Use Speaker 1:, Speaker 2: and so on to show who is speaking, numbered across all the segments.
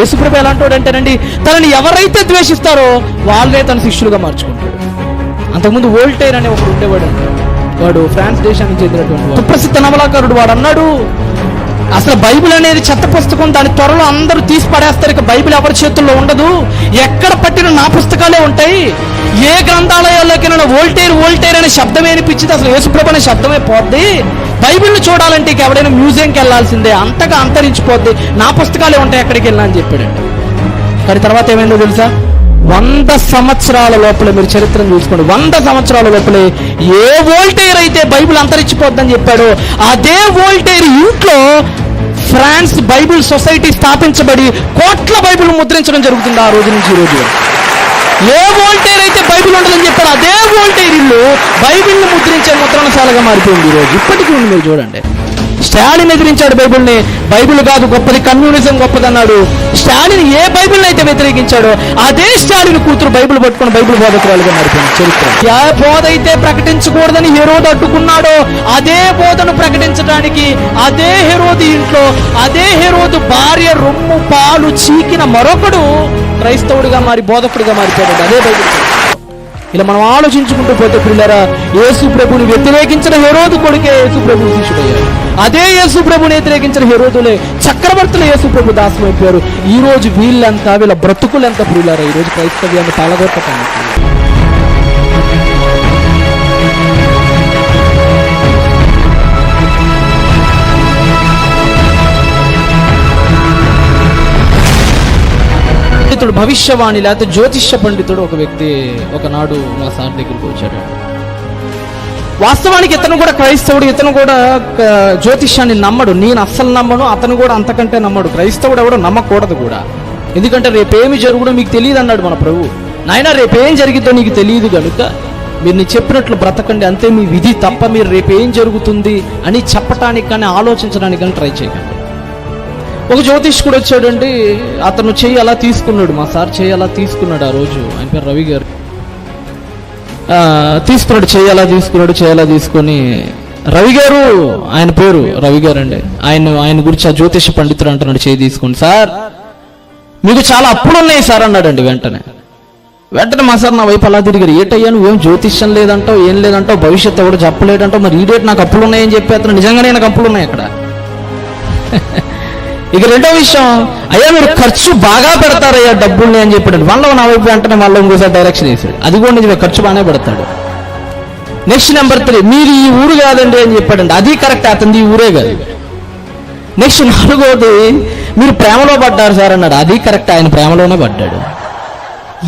Speaker 1: యేసుప్రభు ఎలాంటి అంటేనండి తనని ఎవరైతే ద్వేషిస్తారో వాళ్ళే తన శిష్యులుగా మార్చుకుంటాడు. అంతకుముందు వోల్టైర్ అనే ఒకడు ఉండేవాడు వాడు ఫ్రాన్స్ దేశానికి చెందినటువంటి ప్రసిద్ధ సుప్రసిద్ధ నవలాకారుడు వాడు అన్నాడు అసలు బైబిల్ అనేది చెత్త పుస్తకం దాని త్వరలో అందరూ తీసి పడేస్తారు. ఇక బైబిల్ ఎవరి చేతుల్లో ఉండదు. ఎక్కడ పట్టిన నా పుస్తకాలే ఉంటాయి. ఏ గ్రంథాలయాల్లోకి నేను వోల్టేర్ వోల్టేర్ అనే శబ్దం వినిపించింది అసలు యేసుప్రభు అనే శబ్దమే పోద్ది. బైబిల్ని చూడాలంటే ఇక ఎవడైనా మ్యూజియంకి వెళ్ళాల్సిందే. అంతగా అంతరించిపోద్ది. నా పుస్తకాలే ఉంటాయి ఎక్కడికి వెళ్ళినా అని చెప్పాడండి కానీ తర్వాత ఏమైందో తెలుసా? వంద సంవత్సరాల లోపల మీరు చరిత్రను చూసుకోండి. వంద సంవత్సరాల లోపలే ఏ వోల్టేర్ అయితే బైబిల్ అంతరించిపోద్దని చెప్పాడో అదే వోల్టేర్ ఇంట్లో ఫ్రాన్స్ బైబిల్ సొసైటీ స్థాపించబడి కోట్ల బైబిల్ ముద్రించడం జరుగుతుంది ఆ రోజు నుంచి ఈ రోజు ఏ వోల్టేర్ అయితే బైబిల్ ఉండదని చెప్పాడు అదే వోల్టేర్ ఇల్లు బైబిల్ని ముద్రించే ముద్రణశాలగా మారిపోయింది ఈరోజు రోజు. ఇప్పటికీ ఉంది మీరు చూడండి. స్టాలిన్ ఎదిరించాడు బైబిల్ని. బైబిల్ కాదు గొప్పది కమ్యూనిజం గొప్పదన్నాడు. స్టాలిన్ ఏ బైబిల్ అయితే వ్యతిరేకించాడో అదే స్టాలిన్ కూతురు బైబిల్ పట్టుకుని బైబిల్ బోధకురాలుగా మారిపోయింది. చరిత్ర. ఏ బోధ అయితే ప్రకటించకూడదని హెరోదు అడ్డుకున్నాడో అదే బోధను ప్రకటించడానికి అదే హెరోది ఇంట్లో అదే హెరోదు భార్య రొమ్ము పాలు చీకిన మరొకడు క్రైస్తవుడిగా మారి బోధకుడిగా మారిపోయాడు. అదే బైబిల్. ఇలా మనం ఆలోచించుకుంటూ పోతే పిల్లరా యేసు ప్రభుని వ్యతిరేకించిన హెరోదు కొడుకే యేసు ప్రభు శిష్యుడయ్యారు. అదే యేసు ప్రభుని వ్యతిరేకించిన హెరోదులే చక్రవర్తులు యేసు ప్రభు దాసమైపోయారు ఈ రోజు వీళ్ళంతా వీళ్ళ బ్రతుకులంతా పిల్లరా ఈ రోజు క్రైస్తవ్యాన్ని తలగొట్టడానికి పండితుడు భవిష్యవాణి లేకపోతే జ్యోతిష్య పండితుడు ఒక వ్యక్తి ఒకనాడు మా సార్ దగ్గరికి వచ్చాడు. వాస్తవానికి ఇతను కూడా క్రైస్తవుడు ఇతను కూడా జ్యోతిష్యాన్ని నమ్మడు. నేను అస్సలు నమ్మను అతను కూడా అంతకంటే నమ్మడు. క్రైస్తవుడు ఎవడో నమ్మకూడదు కూడా. ఎందుకంటే రేపేమి జరుగుడో మీకు తెలియదు అన్నాడు మన ప్రభు. నాయన రేపేం జరిగిద్దో నీకు తెలియదు కనుక మీరు నీ చెప్పినట్లు బ్రతకండి. అంతే మీ విధి తప్ప మీరు రేపేం జరుగుతుంది అని చెప్పటానికి కానీ ఆలోచించడానికి కానీ ట్రై చేయకండి. ఒక జ్యోతిష్కుడు వచ్చాడండి. అతను చెయ్యి అలా తీసుకున్నాడు. మా సార్ చెయ్యి అలా తీసుకున్నాడు ఆ రోజు. ఆయన పేరు రవి గారు. ఆ, తీసుకున్నాడు చెయ్యి అలా తీసుకున్నాడు చెయ్యి అలా తీసుకొని. రవి గారు ఆయన పేరు రవి గారు అండి ఆయన ఆయన గురించి ఆ జ్యోతిష పండితుడు అంటున్నాడు చేయి తీసుకోండి సార్ మీకు చాలా అప్పులు ఉన్నాయి సార్ అన్నాడండి వెంటనే. వెంటనే మా సార్ నా వైపు అలా తిరిగారు. ఏటయ్యా నువ్వేం జ్యోతిష్యం లేదంటావు ఏం లేదంటావు భవిష్యత్తు ఎవడు చెప్పలేదంటావు మరి ఈ డేట్ నాకు అప్పులు ఉన్నాయని చెప్పి అతను నిజంగానే నాకు అప్పులు ఉన్నాయి అక్కడ. ఇక రెండో విషయం అయ్యా మీరు ఖర్చు బాగా పెడతారయ్యా డబ్బుల్ని అని చెప్పాడు. వాళ్ళ నా వైపు వెంటనే మళ్ళీ ఇంకోసారి డైరెక్షన్ వేసాడు అది కూడా నిజమే ఖర్చు బాగానే పెడతాడు. నెక్స్ట్ నెంబర్ త్రీ మీరు ఈ ఊరు కాదండి అని చెప్పాడండి. అది కరెక్ట్ అతనిది ఈ ఊరే కాదు. నెక్స్ట్ నాలుగోది మీరు ప్రేమలో పడ్డారు సార్ అన్నాడు. అది కరెక్ట్ ఆయన ప్రేమలోనే పడ్డాడు.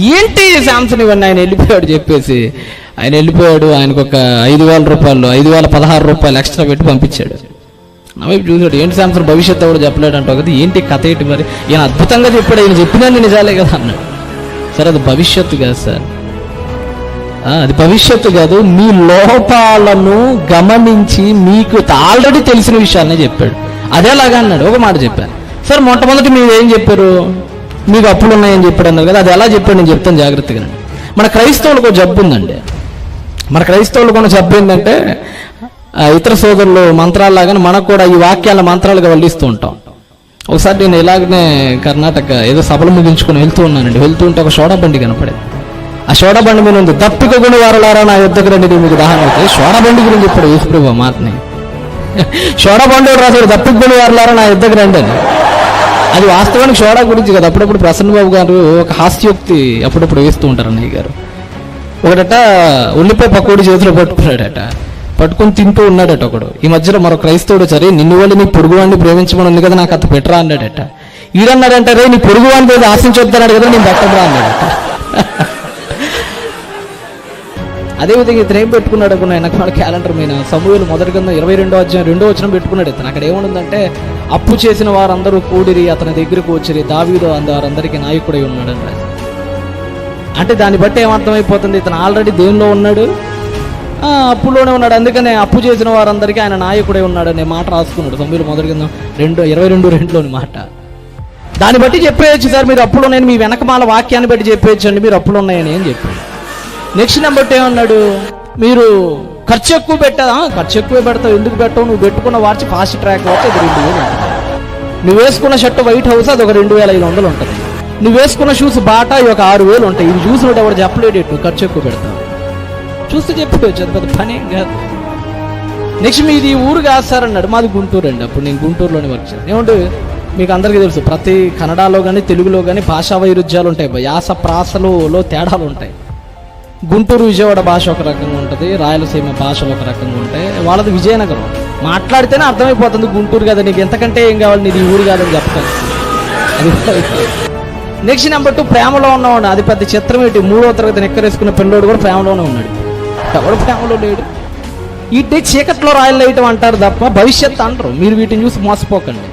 Speaker 1: ఏంటి శాంసన్ ఇవన్నీ? ఆయన వెళ్ళిపోయాడు చెప్పేసి. ఆయన వెళ్ళిపోయాడు ఆయనకు ఒక ఐదు వేల రూపాయలు ఐదు వేల పదహారు రూపాయలు ఎక్స్ట్రా పెట్టి పంపించాడు. నా వైపు చూసాడు ఏంటి శాంసన్? భవిష్యత్తు ఎవరు చెప్పలేడు అంటే ఒకటి ఏంటి కథ ఏంటి మరి? ఈయన అద్భుతంగా చెప్పాడు ఈయన చెప్పినాన్ని నిజాలే కదా అన్నాడు. సార్ అది భవిష్యత్తు కాదు సార్. అది భవిష్యత్తు కాదు మీ లోపాలను గమనించి మీకు ఆల్రెడీ తెలిసిన విషయాన్ని చెప్పాడు. అదేలాగా అన్నాడు ఒక మాట చెప్పాను సార్ మొట్టమొదటి మీరు ఏం చెప్పారు? మీకు అప్పులు ఉన్నాయని చెప్పాడు అన్నారు కదా అది ఎలా చెప్పాడు? నేను చెప్తాను జాగ్రత్తగా. మన క్రైస్తవులకు జబ్బు ఉందండి. మన క్రైస్తవులకు ఉన్న జబ్బు ఏంటంటే ఇతర సోదరులు మంత్రాల్లాగానే మనకు కూడా ఈ వాక్యాల మంత్రాలుగా వల్లిస్తూ ఉంటాం. ఒకసారి నేను ఇలాగనే కర్ణాటక ఏదో సభలు ముగించుకొని వెళ్తూ ఉన్నానండి. వెళ్తూ ఉంటే ఒక సోడా బండి కనపడేది. ఆ సోడా బండి మీద ఉంది దప్పిక గుణ వారలారా నా యుద్ధకు రండి మీకు దహనం అవుతుంది సోడా బండి గురించి ఇప్పుడు యేసుప్రభు మాటని. సోడా బండి రాశాడు దప్పిక గుణ వారలారా నా యుద్ధకు రండి అని. అది వాస్తవానికి సోడా గురించి కదా. అప్పుడప్పుడు ప్రసన్న బాబు గారు ఒక హాస్యోక్తి అప్పుడప్పుడు వేస్తూ ఉంటారు అన్నయ్య గారు. ఒకటట ఉల్లిపాయ పకోడి చేతిలో పట్టుకున్నాడట. పట్టుకొని తింటూ ఉన్నాడట ఒకడు. ఈ మధ్యలో మరో క్రైస్తవుడు సరే నిన్ను వాళ్ళు నీ పొరుగు వాడిని ప్రేమించమని ఉంది కదా నాకు అంత పెట్టరా అన్నాడట. ఈడన్నాడంట రే నీ పొరుగు వాడిని ఏదో ఆశించొద్దన్నాడు కదా నేను పెట్టరా అన్నాడట. అదేవిధంగా ఇతను ఏం పెట్టుకున్నాడు అనుకున్నా వెనక వాళ్ళ క్యాలెండర్ మీద సమూహలు మొదటి కింద ఇరవై రెండో అధ్యాయం రెండో వచ్చిన పెట్టుకున్నాడు ఇతను. అక్కడ ఏముందంటే అప్పు చేసిన వారందరూ కూడిరి అతని దగ్గరకు వచ్చిరి దావీదు అంద వారందరికీ నాయకుడై ఉన్నాడు అంటే దాన్ని బట్టి ఏమర్థమైపోతుంది? ఇతను ఆల్రెడీ దేనిలో ఉన్నాడు? అప్పులోనే ఉన్నాడు. అందుకనే అప్పు చేసిన వారందరికీ ఆయన నాయకుడే ఉన్నాడు అనే మాట రాసుకున్నాడు. తొమ్మిది మొదటి కింద రెండు ఇరవై రెండు రెండులోని మాట. దాన్ని బట్టి చెప్పేయచ్చు సార్ మీరు అప్పులో నేను మీ వెనకమాల వాక్యాన్ని బట్టి చెప్పేయచ్చు అండి మీరు అప్పులు ఉన్నాయని అని చెప్పి నెక్స్ట్ నెంబర్ ఏమన్నాడు మీరు ఖర్చు ఎక్కువ పెట్టా ఖర్చు ఎక్కువ పెడతావు. ఎందుకు పెట్టావు? నువ్వు పెట్టుకున్న వార్చి ఫాస్ట్ ట్రాక్ అయితే ఇది రెండు వేలు నువ్వు వేసుకున్న షర్ట్ వైట్ హౌస్ అది ఒక రెండు వేల ఐదు వందలు ఉంటుంది. నువ్వు వేసుకున్న షూస్ బాటా ఒక ఆరు వేలు ఉంటాయి. ఇవి చూసినట్టు ఎవరు చెప్పలేడు ఖర్చు ఎక్కువ పెడతావు. చూస్తే చెప్పవచ్చు పెద్ద పని ఏం కాదు. నెక్స్ట్ మీది ఊరు కాదు సార్ అన్నాడు మాది గుంటూరు అండి. అప్పుడు నేను గుంటూరులోనే వర్క్ చేశాను. ఏమంటే మీకు అందరికీ తెలుసు ప్రతి కన్నడలో కానీ తెలుగులో కానీ భాషా వైరుధ్యాలు ఉంటాయి. యాస ప్రాసలో తేడాలు ఉంటాయి. గుంటూరు విజయవాడ భాష ఒక రకంగా ఉంటుంది. రాయలసీమ భాషలు ఒక రకంగా ఉంటాయి. వాళ్ళది విజయనగరం. మాట్లాడితేనే అర్థమైపోతుంది గుంటూరు కదా నీకు ఎంతకంటే ఏం కావాలి నీది ఊరు కాదని చెప్తాను అది నెక్స్ట్ నెంబర్ టూ ప్రేమలో ఉన్నవాడు అది పెద్ద చిత్రం ఏంటి? మూడో తరగతి నెక్కరేసుకున్న పిల్లోడు కూడా ప్రేమలోనే ఉన్నాడు. ఎవడు ప్రేమలో లేడు? వీటి చీకట్లో రాయలు వేయటం అంటారు తప్ప భవిష్యత్ అంటారు. మీరు వీటిని చూసి మోసపోకండి.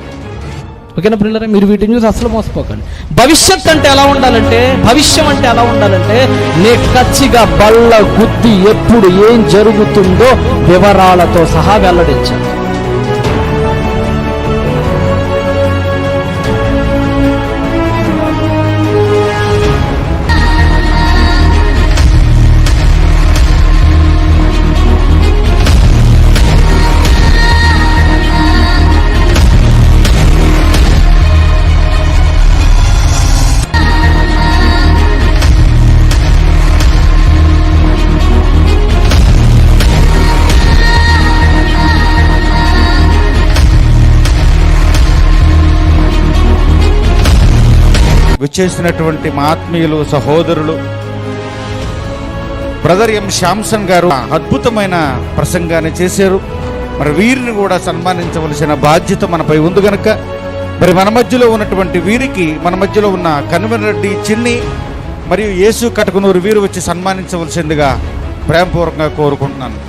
Speaker 1: ఓకేనా పిల్లరా మీరు వీటిని చూసి అసలు మోసపోకండి. భవిష్యత్ అంటే ఎలా ఉండాలంటే భవిష్యం అంటే ఎలా ఉండాలంటే నీ కచ్చిగా బల్ల గుద్ది ఎప్పుడు ఏం జరుగుతుందో వివరాలతో సహా వెల్లడించాలి.
Speaker 2: విచ్చేసినటువంటి మా ఆత్మీయులు సహోదరులు. బ్రదర్ ఎం శాంసన్ గారు అద్భుతమైన ప్రసంగాన్ని చేశారు. మరి వీరిని కూడా సన్మానించవలసిన బాధ్యత మనపై ఉంది కనుక మరి మన మధ్యలో ఉన్నటువంటి వీరికి మన మధ్యలో ఉన్న కన్వెనరెడ్డి చిన్ని మరియు యేసు కటకనూరు వీరు వచ్చి సన్మానించవలసిందిగా ప్రేమపూర్వకంగా కోరుకుంటున్నాను.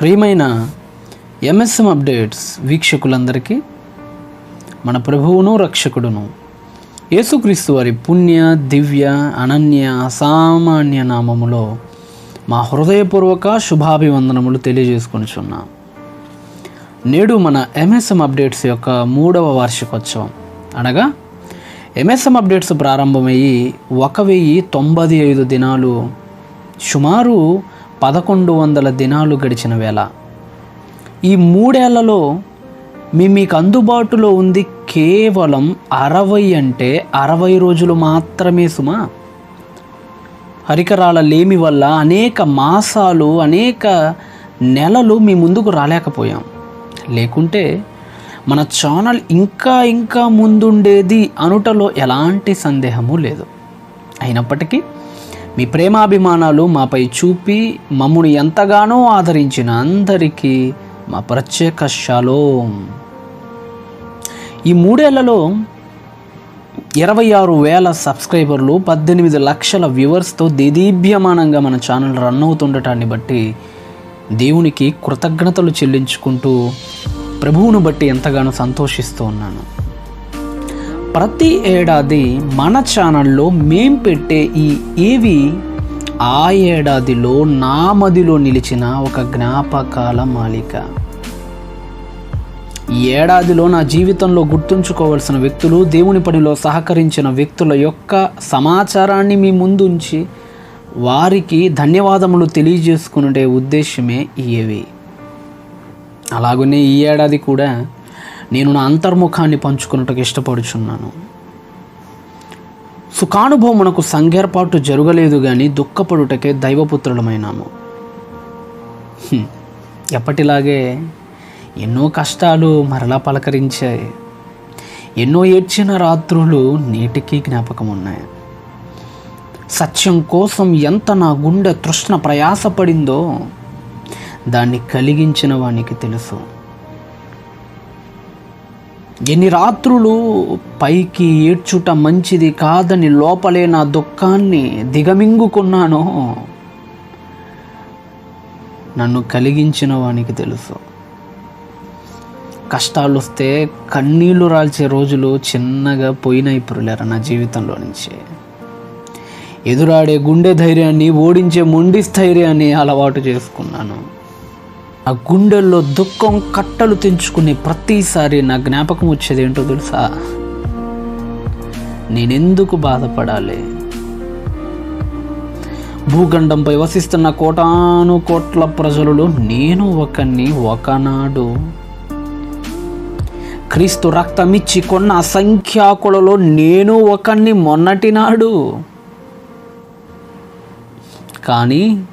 Speaker 3: ప్రియమైన ఎంఎస్ఎం అప్డేట్స్ వీక్షకులందరికీ మన ప్రభువును రక్షకుడును యేసుక్రీస్తు వారి పుణ్య దివ్య అనన్య అసామాన్య నామములో మా హృదయపూర్వక శుభాభివందనములు తెలియజేసుకొనిచున్నాం. నేడు మన ఎంఎస్ఎం అప్డేట్స్ యొక్క మూడవ వార్షికోత్సవం. అనగా ఎంఎస్ఎం అప్డేట్స్ ప్రారంభమయ్యి ఒక వెయ్యి తొంభై ఐదు దినాలు సుమారు పదకొండు వందల దినాలు గడిచిన వేళ. ఈ మూడేళ్ళలో మీ మీకు అందుబాటులో ఉంది కేవలం అరవై అంటే అరవై రోజులు మాత్రమే సుమా? హరికరాల లేమి వల్ల అనేక మాసాలు అనేక నెలలు మీ ముందుకు రాలేకపోయాం. లేకుంటే మన ఛానల్ ఇంకా ఇంకా ముందుండేది అనుటలో ఎలాంటి సందేహము లేదు. అయినప్పటికీ మీ ప్రేమాభిమానాలు మాపై చూపి మమ్మును ఎంతగానో ఆదరించిన అందరికీ మా ప్రత్యేక శాలో ఈ మూడేళ్ళలో ఇరవై ఆరు వేల సబ్స్క్రైబర్లు పద్దెనిమిది లక్షల వ్యూవర్స్తో దేదీభ్యమానంగా మన ఛానల్ రన్ అవుతుండటాన్ని బట్టి దేవునికి కృతజ్ఞతలు చెల్లించుకుంటూ ప్రభువును బట్టి ఎంతగానో సంతోషిస్తూ ఉన్నాను. ప్రతి ఏడాది మన ఛానల్లో మేం పెట్టే ఈ ఏవి ఆ ఏడాదిలో నా మదిలో నిలిచిన ఒక జ్ఞాపకాల మాలిక. ఈ ఏడాదిలో నా జీవితంలో గుర్తుంచుకోవాల్సిన వ్యక్తులు దేవుని పనిలో సహకరించిన వ్యక్తుల యొక్క సమాచారాన్ని మీ ముందుంచి వారికి ధన్యవాదములు తెలియజేసుకునే ఉద్దేశమే ఇవి అలాగనే ఈ ఏడాది కూడా నేను నా అంతర్ముఖాన్ని పంచుకున్నట్టుకు ఇష్టపడుచున్నాను. సుఖానుభవమునకు సంఘర్పాటు జరగలేదు కానీ దుఃఖపడుటకే దైవపుత్రులమైనాము. ఎప్పటిలాగే ఎన్నో కష్టాలు మరలా పలకరించాయి. ఎన్నో ఏడ్చిన రాత్రులు నేటికి జ్ఞాపకం ఉన్నాయి సత్యం కోసం ఎంత నా గుండె తృష్ణ ప్రయాసపడిందో దాన్ని కలిగించిన వానికి తెలుసు. ఎన్ని రాత్రులు పైకి ఏడ్చుట మంచిది కాదని లోపలే నా దుఃఖాన్ని దిగమింగుకున్నానో? నన్ను కలిగించిన వానికి తెలుసు. కష్టాలు వస్తే కన్నీళ్ళు రాల్చే రోజులు చిన్నగా పోయినాయి పురులేరా నా జీవితంలో నుంచి. ఎదురాడే గుండె ధైర్యాన్ని ఓడించే మొండి స్థైర్యాన్ని అలవాటు చేసుకున్నాను. ఆ గుండెల్లో దుఃఖం కట్టలు తెంచుకునే ప్రతిసారి నా జ్ఞాపకం వచ్చేది ఏంటో తెలుసా? నేనెందుకు బాధపడాలి? భూఖండంపై వసిస్తున్న కోటాను కోట్ల ప్రజలలో నేను ఒకని ఒకనాడు. క్రీస్తు రక్తమిచ్చి కొన్న అసంఖ్యాకులలో నేను ఒకని మొన్నటి నాడు. కానీ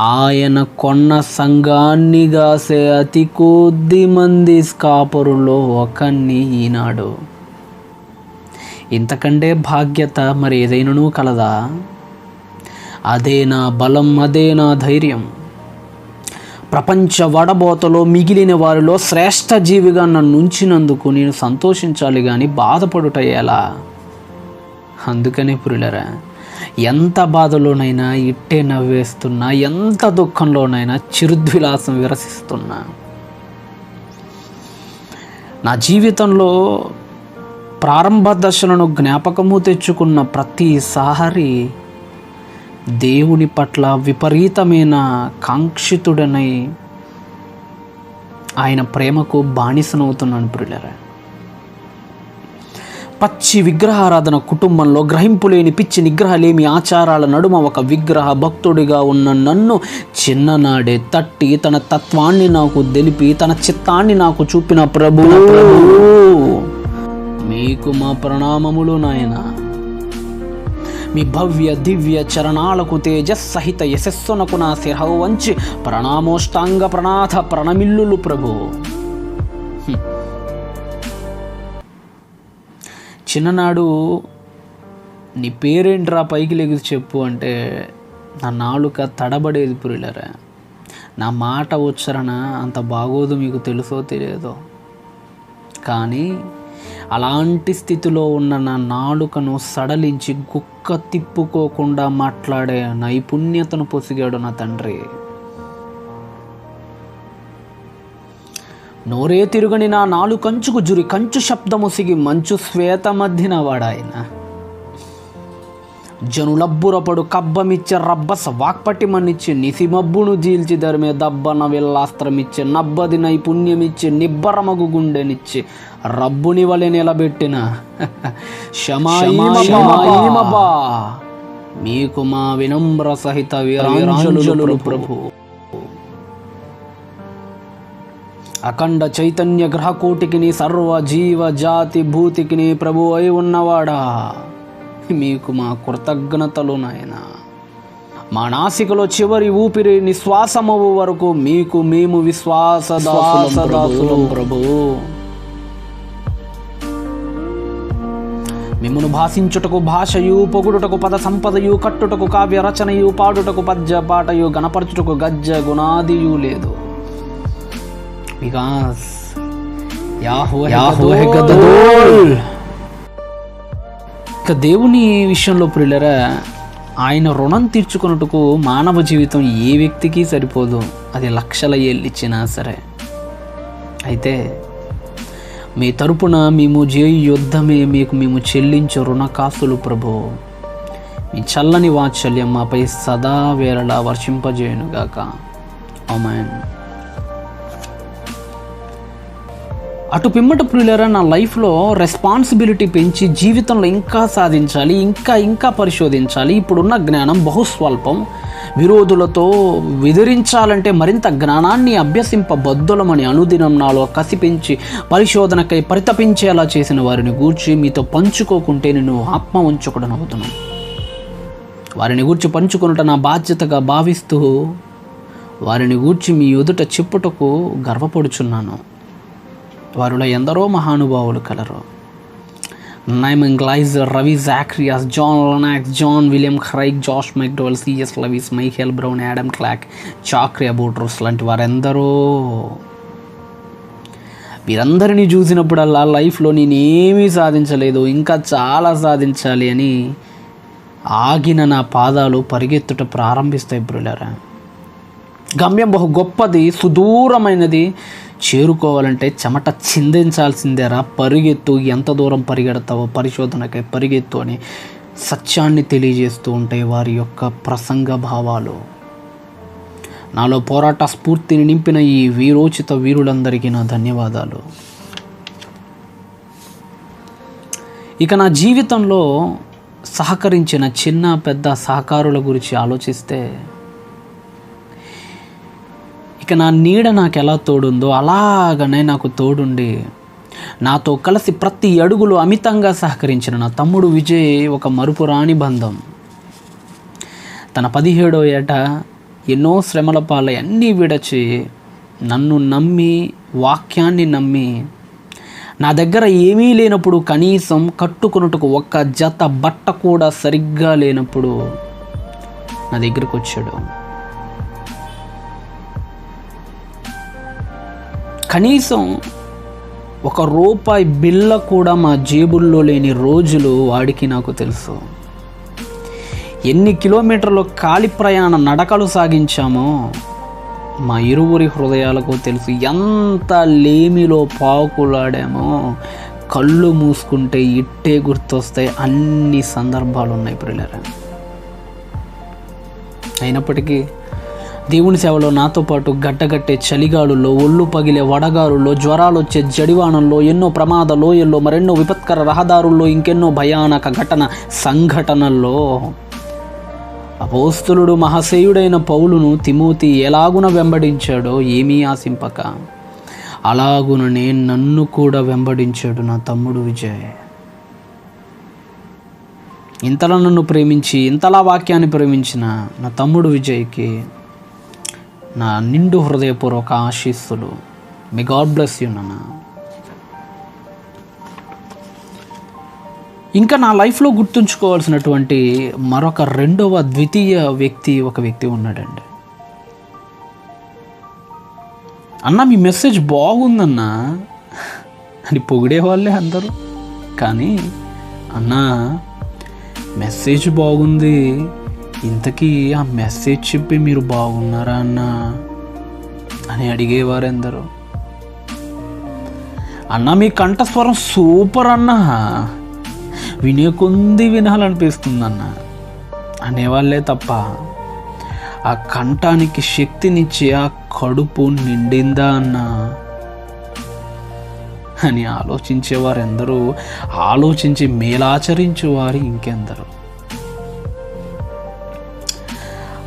Speaker 3: ఆయన కొన్న సంఘాన్ని గాసే అతి కొద్ది మంది స్కాపరులో ఒకన్ని ఈనాడు. ఇంతకంటే భాగ్యత మరి ఏదైనాను కలదా? అదే నా బలం అదే నా ధైర్యం. ప్రపంచ వడబోతలో మిగిలిన వారిలో శ్రేష్ఠ జీవిగా నన్ను ఉంచినందుకు నేను సంతోషించాలి కానీ బాధపడుట ఎలా? అందుకనే పురులరా ఎంత బాధలోనైనా ఇట్టే నవ్వేస్తున్నా ఎంత దుఃఖంలోనైనా చిరుద్విలాసం విరసిస్తున్నా. నా జీవితంలో ప్రారంభ దశలను జ్ఞాపకము తెచ్చుకున్న ప్రతిసారి దేవుని పట్ల విపరీతమైన కాంక్షితుడనై ఆయన ప్రేమకు బానిసనవుతున్నాను ప్రియులరా. పచ్చి విగ్రహారాధన కుటుంబంలో గ్రహింపులేని పిచ్చి నిగ్రహలేమి ఆచారాల నడుమ ఒక విగ్రహ భక్తుడిగా ఉన్న నన్ను చిన్ననాడే తట్టి తన తత్వాన్ని నాకు తెలిపి తన చిత్తాన్ని నాకు చూపిన ప్రభు. మీకు మా ప్రణామములు నాయన. మీ భవ్య దివ్య చరణాలకు తేజస్సహిత యశస్సునకు నా శిరహు వంచి ప్రణామోష్టాంగ ప్రణాథ ప్రణమిల్లులు ప్రభు. చిన్ననాడు నీ పేరేంట్రా పైకి లెగిసి చెప్పు అంటే నా నాలుక తడబడేది పురిలరా? నా మాట ఉచ్చరణ అంత బాగోదు మీకు తెలుసో తెలియదో? కానీ అలాంటి స్థితిలో ఉన్న నా నాలుకను సడలించి గుక్క తిప్పుకోకుండా మాట్లాడే నైపుణ్యతను పొసిగాడు నా తండ్రి. నోరే తిరుగని నా నాలు కంచుకు జురి కంచు శబ్దముసిగి మంచు శ్వేత మధ్యన వాడాయన. జనులబ్బురపడు కబ్బమిచ్చే రబ్బస వాక్పట్టి మన్నిచ్చి నిసిమబ్బును జీల్చి ధరిమే దబ్బన విల్లాస్త్రమిచ్చి నబ్బది నైపుణ్యమిచ్చి నిబ్బరమగు గుండెనిచ్చి రబ్బుని వలె నిలబెట్టిన. మీకు మా వినమ్ర సహిత వీరాంజలులు ప్రభు. అఖండ చైతన్య గ్రహకోటికిని సర్వ జీవ జాతి భూతికిని ప్రభు అయి ఉన్నవాడా? మీకు మా కృతజ్ఞతలు నాయన. మా నాసికలో చివరి ఊపిరి నిశ్వాసమవు వరకు మీకు మేము విశ్వాస ప్రభు. మిమ్మును భాషించుటకు భాషయు పొగుడుటకు పద సంపదయు కట్టుటకు కావ్య రచనయు పాడుటకు పద్య పాటయు గణపరచుటకు గజ్జ గుణాదియు లేదు. యాహోహే గదోల్ ఇక దేవుని విషయంలో ప్రియులరా ఆయన రుణం తీర్చుకున్నట్టుకు మానవ జీవితం ఏ వ్యక్తికి సరిపోదు. అది లక్షల ఏళ్ళు ఇచ్చినా సరే. అయితే మీ తరపున మేము జేయు యుద్ధమే మీకు మేము చెల్లించు రుణకాసులు ప్రభు. మీ చల్లని వాత్సల్యం మాపై సదా వేళలా వర్షింపజేయునుగాక. ఆమెన్. అటు పిమ్మట ప్రియులరా నా లైఫ్లో రెస్పాన్సిబిలిటీ పెంచి జీవితంలో ఇంకా సాధించాలి ఇంకా ఇంకా పరిశోధించాలి. ఇప్పుడున్న జ్ఞానం బహుస్వల్పం. విరోధులతో విదిరించాలంటే మరింత జ్ఞానాన్ని అభ్యసింపబద్దులమని అనుదినం నాలో కసి పెంచి పరిశోధనకై పరితపించేలా చేసిన వారిని గూర్చి మీతో పంచుకోకుంటే నేను ఆత్మ ఉంచుకుడనవుతున్నాను వారిని గూర్చి పంచుకొనుట నా బాధ్యతగా భావిస్తూ వారిని గూర్చి మీ ఎదుట చెప్పుటకు గర్వపడుచున్నాను. వారిలో ఎందరో మహానుభావులు కలరు. నైమన్ Geisler Ravi Zacharias John Lennox John William Craig Josh McDowell CS Lewis Michael Brown Adam Clarke Zakaria Botros లాంటి వారెందరో. వీరందరినీ చూసినప్పుడల్లా లైఫ్లో నేనేమీ సాధించలేదు ఇంకా చాలా సాధించాలి అని ఆగిన నా పాదాలు పరిగెత్తుట ప్రారంభిస్తాయి బ్రులరా గమ్యం బహు గొప్పది సుదూరమైనది. చేరుకోవాలంటే చెమట చిందించాల్సిందేరా. పరిగెత్తు ఎంత దూరం పరిగెడతావో పరిశోధనకై పరిగెత్తు అని సత్యాన్ని తెలియజేస్తూ ఉంటాయి వారి యొక్క ప్రసంగ భావాలు. నాలో పోరాట స్ఫూర్తిని నింపిన ఈ వీరోచిత వీరులందరికీ నా ధన్యవాదాలు. ఇక నా జీవితంలో సహకరించిన చిన్న పెద్ద సహకారుల గురించి ఆలోచిస్తే ఇక నా నీడ నాకు ఎలా తోడుందో అలాగనే నాకు తోడుండి. నాతో కలిసి ప్రతి అడుగులో అమితంగా సహకరించిన నా తమ్ముడు విజయ్ ఒక మరుపురాని బంధం. తన పదిహేడో ఏట ఎన్నో శ్రమల పాలై అన్నీ విడచి నన్ను నమ్మి వాక్యాన్ని నమ్మి నా దగ్గర ఏమీ లేనప్పుడు కనీసం కట్టుకున్నట్టుకు ఒక్క జత బట్ట కూడా సరిగ్గా లేనప్పుడు నా దగ్గరకు వచ్చాడు కనీసం ఒక రూపాయి బిల్ల కూడా మా జేబుల్లో లేని రోజులు వాడికి నాకు తెలుసు. ఎన్ని కిలోమీటర్లు కాలి ప్రయాణ నడకలు సాగించామో మా ఇరువురి హృదయాలకు తెలుసు. ఎంత లేమిలో పాకులాడామో కళ్ళు మూసుకుంటే ఇట్టే గుర్తొస్తాయి. అన్ని సందర్భాలు ఉన్నాయి ప్రియులరా. అయినప్పటికీ దేవుని సేవలో నాతో పాటు గట్టగట్టే చలిగాలుల్లో ఒళ్ళు పగిలే వడగారుల్లో జ్వరాలు వచ్చే జడివానంలో ఎన్నో ప్రమాద లోయల్లో మరెన్నో విపత్కర రహదారుల్లో ఇంకెన్నో భయానక ఘటన సంఘటనల్లో. అపోస్తులుడు మహాశయుడైన పౌలును తిమోతి ఎలాగున వెంబడించాడో ఏమీ ఆశింపక. అలాగుననే నన్ను కూడా వెంబడించాడు నా తమ్ముడు విజయ్. ఇంతలా నన్ను ప్రేమించి ఇంతలా వాక్యాన్ని ప్రేమించిన నా తమ్ముడు విజయ్కి నా నిండు హృదయపూర్వక ఆశీస్సులు. మీ గాడ్ బ్లెస్ యూ నాన్న. ఇంకా నా లైఫ్లో గుర్తుంచుకోవాల్సినటువంటి మరొక రెండవ ద్వితీయ వ్యక్తి ఒక వ్యక్తి ఉన్నాడండి. అన్న మీ మెసేజ్ బాగుందన్నా. అని పొగిడే వాళ్ళే అందరూ. కానీ అన్నా మెసేజ్ బాగుంది. ఇంతకీ ఆ మెసేజ్ చెప్పి మీరు బాగున్నారా అన్నా అని అడిగేవారు ఎందరో. అన్న మీ కంఠస్వరం సూపర్ అన్నా. వినే కొంది వినాలనిపిస్తుంది అన్న అనేవాళ్ళే తప్ప ఆ కంఠానికి శక్తినిచ్చి ఆ కడుపు నిండిందా అన్నా? అని ఆలోచించేవారు ఎందరూ ఆలోచించి మేలాచరించేవారు ఇంకెందరూ.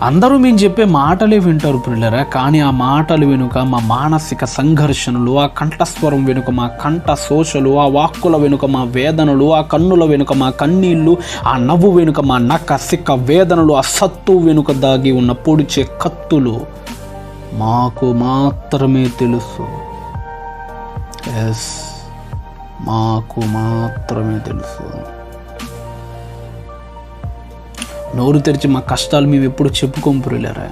Speaker 3: అందరూ మేము చెప్పే మాటలే వింటారు పిల్లరా కానీ ఆ మాటలు వెనుక మా మానసిక సంఘర్షణలు ఆ కంఠస్వరం వెనుక మా కంఠ శోషలు ఆ వాక్కుల వెనుక మా వేదనలు ఆ కన్నుల వెనుక మా కన్నీళ్ళు ఆ నవ్వు వెనుక మా నక్క సిక్క వేదనలు ఆ సత్తు వెనుక దాగి ఉన్న పొడిచే కత్తులు మాకు మాత్రమే తెలుసు. ఎస్ మాకు మాత్రమే తెలుసు. నోరు తెరిచి మా కష్టాలు మేము ఎప్పుడు చెప్పుకోంపురులేరా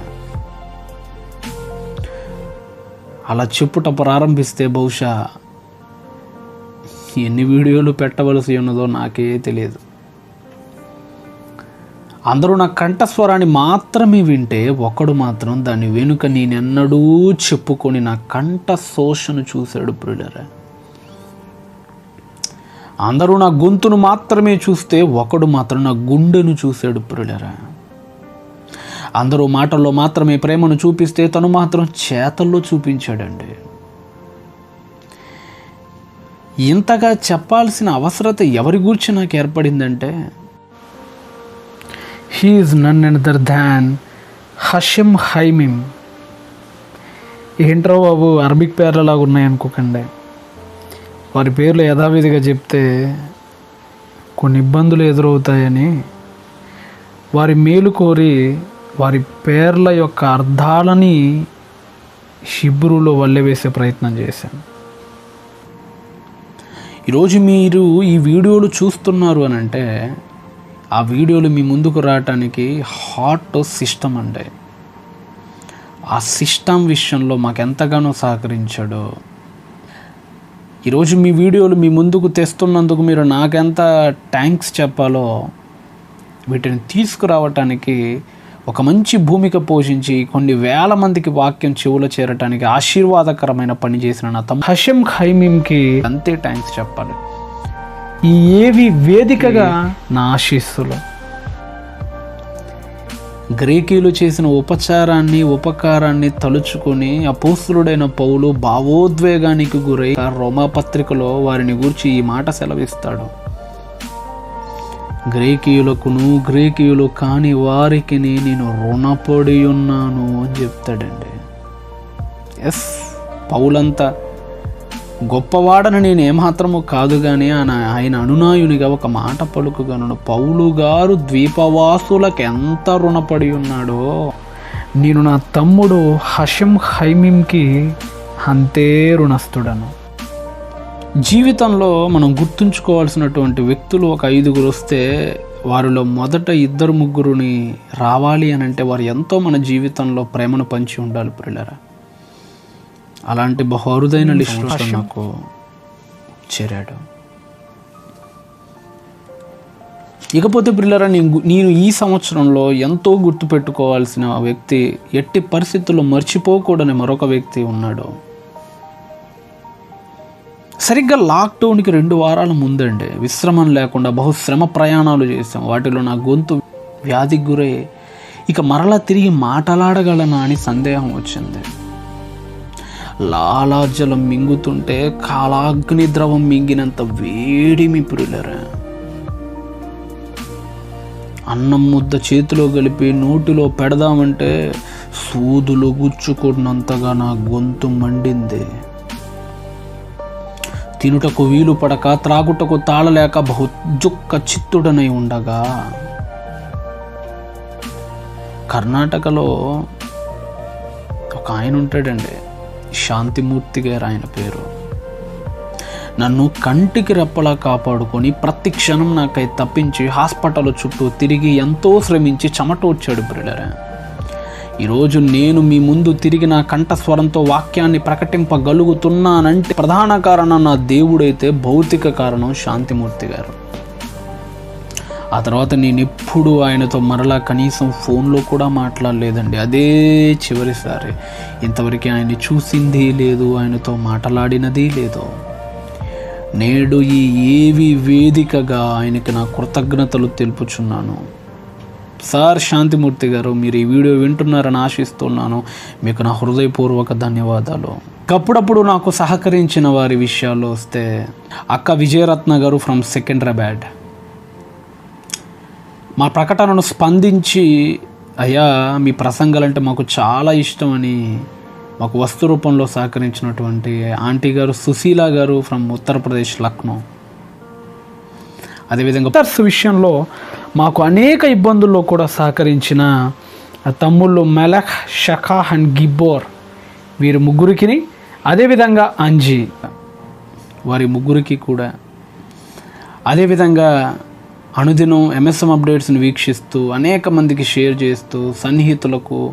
Speaker 3: అలా చెప్పుట ప్రారంభిస్తే బహుశా ఎన్ని వీడియోలు పెట్టవలసి ఉన్నదో నాకే తెలియదు. అందరూ నా కంఠస్వరాన్ని మాత్రమే వింటే ఒకడు మాత్రం దాని వెనుక నేనెన్నడూ చెప్పుకొని నా కంఠ శోషను చూశాడు ప్రియులరా. అందరూ నా గొంతును మాత్రమే చూస్తే ఒకడు మాత్రం నా గుండెను చూశాడు ప్రియులరా. అందరూ మాటల్లో మాత్రమే ప్రేమను చూపిస్తే తను మాత్రం చేతల్లో చూపించాడండి. ఇంతగా చెప్పాల్సిన అవసరత ఎవరి గురించి నాకు ఏర్పడిందంటే he is none another than Hashim హైమిమ్ ఏంట్రో బాబు అరబిక్ పేర్లలాగా ఉన్నాయనుకోకండి. వారి పేర్లు యథావిధిగా చెప్తే కొన్ని ఇబ్బందులు ఎదురవుతాయని వారి మేలు కోరి వారి పేర్ల యొక్క అర్థాలని షిబ్రులో వల్లెవేసే ప్రయత్నం చేశాను. ఈరోజు మీరు ఈ వీడియోలు చూస్తున్నారు అని అంటే ఆ వీడియోలు మీ ముందుకు రావటానికి హాట్ సిస్టమ్ అంటే ఆ సిస్టమ్ విషయంలో మాకు ఎంతగానో సహకరించాడో ఈరోజు మీ వీడియోలు మీ ముందుకు తెస్తున్నందుకు మీరు నాకెంత థ్యాంక్స్ చెప్పాలో వీటిని తీసుకురావటానికి ఒక మంచి భూమిక పోషించి కొన్ని వేల మందికి వాక్యం చెవులో చేరటానికి ఆశీర్వాదకరమైన పని చేసిన నా తమ హషం ఖైమీంకి అంతే థ్యాంక్స్ చెప్పాలి. ఈ ఏవి వేదికగా నా ఆశీస్సులు. గ్రీకీలు చేసిన ఉపచారాన్ని ఉపకారాన్ని తలుచుకొని అపోస్తులుడైన పౌలు భావోద్వేగానికి గురై ఆ రోమాపత్రికలో వారిని గూర్చి ఈ మాట సెలవిస్తాడు. గ్రీకీయులకును గ్రీకీయులు కాని వారికి నేను రుణపడి ఉన్నాను అని చెప్తాడండి. ఎస్ పౌలంతా గొప్పవాడని నేను ఏమాత్రము కాదు కానీ ఆయన ఆయన అనునాయునిగా ఒక మాట పలుకుగలను పౌలు గారు ద్వీపవాసులకు ఎంత రుణపడి ఉన్నాడో. నేను నా తమ్ముడు హషం హైమింకి అంతే రుణస్థుడను. జీవితంలో మనం గుర్తుంచుకోవాల్సినటువంటి వ్యక్తులు ఒక ఐదుగురు వస్తే వారిలో మొదట ఇద్దరు ముగ్గురుని రావాలి అని అంటే వారు ఎంతో మన జీవితంలో ప్రేమను పంచి ఉండాలి పిల్లరా అలాంటి బహు అరుదైన లిస్టులో నాకు చేరాడు. ఇకపోతే పిల్లరా నేను ఈ సంవత్సరంలో ఎంతో గుర్తుపెట్టుకోవాల్సిన వ్యక్తి ఎట్టి పరిస్థితుల్లో మర్చిపోకూడని మరొక వ్యక్తి ఉన్నాడు. సరిగ్గా లాక్డౌన్కి రెండు వారాల ముందండి విశ్రమం లేకుండా బహుశ్రమ ప్రయాణాలు చేసాం వాటిలో నా గొంతు వ్యాధికి గురై ఇక మరలా తిరిగి మాటలాడగలనా అని సందేహం వచ్చింది. లాలాజలం మింగుతుంటే కాలాగ్ని ద్రవం మింగినంత వేడిమి పురులరా. అన్నం ముద్ద చేతిలో కలిపి నోటిలో పెడదామంటే సూదులు గుచ్చుకున్నంతగా నా గొంతు మండింది. తినుటకు వీలు పడక త్రాగుటకు తాళలేక బహుజుక్క చిత్తుడనై ఉండగా. కర్ణాటకలో ఒక ఆయన ఉంటాడండి శాంతిమూర్తి గారు ఆయన పేరు. నన్ను కంటికి రెప్పలా కాపాడుకొని ప్రతి క్షణం నాకై తప్పించి హాస్పిటల్ చుట్టూ తిరిగి ఎంతో శ్రమించి చెమటోడ్చాడు బ్రిడర్ ఈరోజు నేను మీ ముందు తిరిగి నా కంఠస్వరంతో వాక్యాన్ని ప్రకటింపగలుగుతున్నానంటే ప్రధాన కారణం నా దేవుడైతే భౌతిక కారణం శాంతిమూర్తి గారు. ఆ తర్వాత నేను ఎప్పుడు ఆయనతో మరలా కనీసం ఫోన్లో కూడా మాట్లాడలేదండి. అదే చివరిసారి. ఇంతవరకు ఆయన్ని చూసింది లేదు ఆయనతో మాట్లాడినది లేదు. నేడు ఈ ఏవి వేదికగా ఆయనకి నా కృతజ్ఞతలు తెలుపుచున్నాను. సార్ శాంతిమూర్తి గారు మీరు ఈ వీడియో వింటున్నారని ఆశిస్తున్నాను. మీకు నా హృదయపూర్వక ధన్యవాదాలు. అప్పుడప్పుడు నాకు సహకరించిన వారి విషయాల్లో వస్తే అక్క విజయరత్న గారు ఫ్రమ్ సెకండ్రాబాద్ మా ప్రకటనను స్పందించి అయ్యా మీ ప్రసంగాలంటే మాకు చాలా ఇష్టం అని మాకు వస్తు రూపంలో సహకరించినటువంటి ఆంటీ గారు సుశీల గారు ఫ్రమ్ ఉత్తరప్రదేశ్ లక్నో. అదేవిధంగా టర్స్ విషయంలో మాకు అనేక ఇబ్బందుల్లో కూడా సహకరించిన తమ్ముళ్ళు మెలక్ షఖా అండ్ గిబ్బోర్ వీరి ముగ్గురికి అదేవిధంగా అంజీ వారి ముగ్గురికి కూడా. అదేవిధంగా అనుదినం ఎంఎస్ఎం అప్డేట్స్ని వీక్షిస్తూ అనేక మందికి షేర్ చేస్తూ సన్నిహితులకు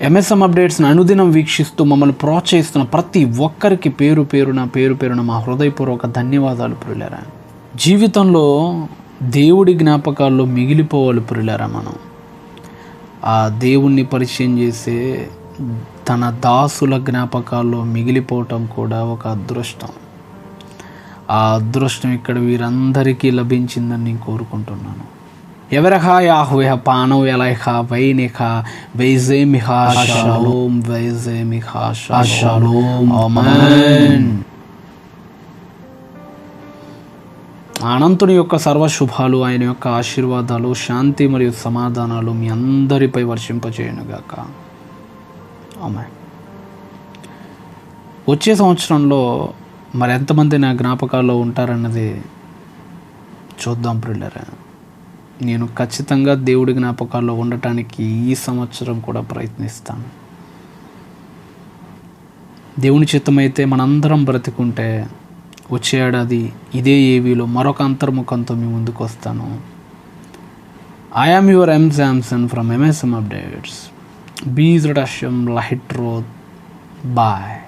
Speaker 3: ఎంఎస్ఎం అప్డేట్స్ని అనుదినం వీక్షిస్తూ మమ్మల్ని ప్రోత్సహిస్తున్న ప్రతి ఒక్కరికి పేరు పేరున పేరు పేరున మా హృదయపూర్వక ధన్యవాదాలు పురిలేరా. జీవితంలో దేవుడి జ్ఞాపకాల్లో మిగిలిపోవాలి పురిలేరా మనం. ఆ దేవుణ్ణి పరిచయం చేసే తన దాసుల జ్ఞాపకాల్లో మిగిలిపోవటం కూడా ఒక అదృష్టం. ఆ అదృష్టం ఇక్కడ వీరందరికీ లభించిందని నేను కోరుకుంటున్నాను. ఎవరహ యాహుయ పానవ్ ఎలైహ వైనిహ వైజేమిహ షలోం వైజేమిహ షలోం ఆమేన్. అనంతుని యొక్క సర్వశుభాలు ఆయన యొక్క ఆశీర్వాదాలు శాంతి మరియు సమాధానాలు మీ అందరిపై వర్షింపచేయనుగాక ఆమె వచ్చే సంవత్సరంలో మరి ఎంతమంది నా జ్ఞాపకాల్లో ఉంటారన్నది చూద్దాం పిల్లరా నేను ఖచ్చితంగా దేవుడి జ్ఞాపకాల్లో ఉండటానికి ఈ సంవత్సరం కూడా ప్రయత్నిస్తాను. దేవుని చిత్తమైతే మనందరం బ్రతికుంటే వచ్చే ఏడాది ఇదే ఏవీలో మరొక అంతర్ముఖంతో మీ ముందుకు వస్తాను. I your am Samson from MSM updates Beej రషం లైట్ రోత్ బాయ్